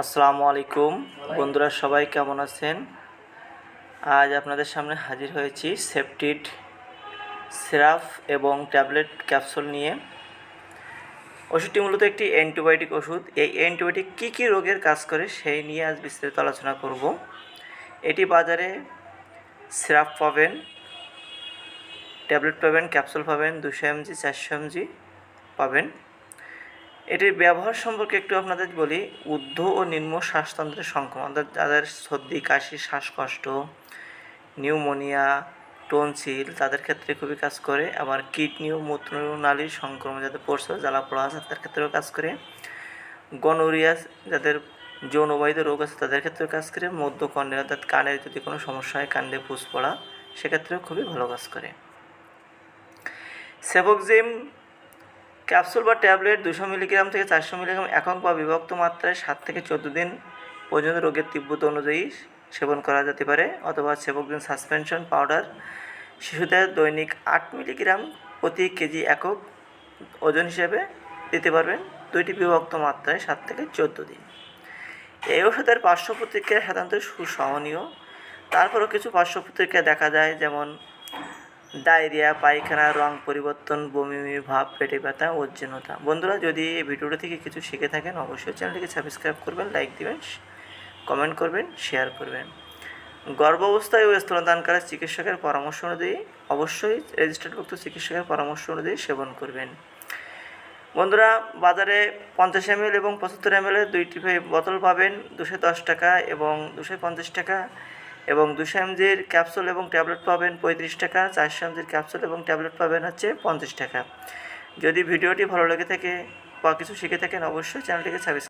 আসসালামু আলাইকুম। বন্ধুরা সবাই কেমন আছেন? আজ আপনাদের সামনে হাজির হয়েছি সেপটিড সিরাপ এবং ট্যাবলেট ক্যাপসুল নিয়ে। ওষুধটি মূলত একটি অ্যান্টিবায়োটিক ওষুধ। এই অ্যান্টিবায়োটিক কী কী রোগের কাজ করে সেই নিয়ে আজ বিস্তারিত আলোচনা করব। এটি বাজারে সিরাপ পাবেন, ট্যাবলেট পাবেন, ক্যাপসুল পাবেন, দুশো এমজি, চারশো এমজি পাবেন। এটির ব্যবহার সম্পর্কে একটু আপনাদের বলি। ঊর্ধ্ব ও নিম্ন শ্বাসতন্ত্রের সংক্রমণ অর্থাৎ যাদের সর্দি, কাশি, শ্বাসকষ্ট, নিউমোনিয়া, টনসিল, তাদের ক্ষেত্রে খুবই কাজ করে। আবার কিডনি ও মূত্রনালীর সংক্রমণ যাদের পড়ছে, জ্বালা পোড়া আছে, তাদের ক্ষেত্রেও কাজ করে। গনোরিয়া যাদের যৌনবাহিত রোগ আছে, তাদের ক্ষেত্রেও কাজ করে। মধ্যকর্ণে অর্থাৎ কানের যদি কোনো সমস্যা হয় কান্দে পুষ পড়া, সেক্ষেত্রেও খুবই ভালো কাজ করে। সেভোক্সিম ক্যাপসুল বা ট্যাবলেট দুশো মিলিগ্রাম থেকে চারশো মিলিগ্রাম একক বা বিভক্ত মাত্রায় সাত থেকে চোদ্দ দিন পর্যন্ত রোগের তীব্রতা অনুযায়ী সেবন করা যেতে পারে অথবা সেবকদিন সাসপেনশন পাউডার শিশুদের দৈনিক আট মিলিগ্রাম প্রতি কেজি একক ওজন হিসেবে দিতে পারবেন। দুইটি বিভক্ত মাত্রায় সাত থেকে চোদ্দ দিন। এই ওষুধের পার্শ্ব প্রতিক্রিয়া সাধারণত সুসহনীয়। তারপরেও কিছু পার্শ্ব প্রতিক্রিয়া দেখা যায়, যেমন ডায়রিয়া, পায়খানা, রং পরিবর্তন, বমি ভাব, পেটে ব্যথা ওজ্জনতা বন্ধুরা, যদি এই ভিডিওটা থেকে কিছু শিখে থাকেন, অবশ্যই চ্যানেলটিকে সাবস্ক্রাইব করবেন, লাইক দিবেন কমেন্ট করবেন, শেয়ার করবেন। গর্ভাবস্থায় ও স্তনদানকারী চিকিৎসকের পরামর্শ অনুযায়ী অবশ্যই রেজিস্টার্ডভুক্ত চিকিৎসকের পরামর্শ অনুযায়ী সেবন করবেন। বন্ধুরা, বাজারে পঞ্চাশ এম এবং পঁচাত্তর এম দুইটি বোতল পাবেন, দুশো দশ টাকা এবং দুশো পঞ্চাশ টাকা এবং দুশো এমজির ক্যাপসুল এবং ট্যাবলেট পাবেন পঁয়ত্রিশ টাকা চারশো এমজির ক্যাপসুল এবং ট্যাবলেট পাবেন হচ্ছে পঞ্চাশ টাকা। যদি ভিডিওটি ভালো লেগে থাকে বা কিছু শিখে থাকেন, অবশ্যই চ্যানেলটিকে সাবস্ক্রাইব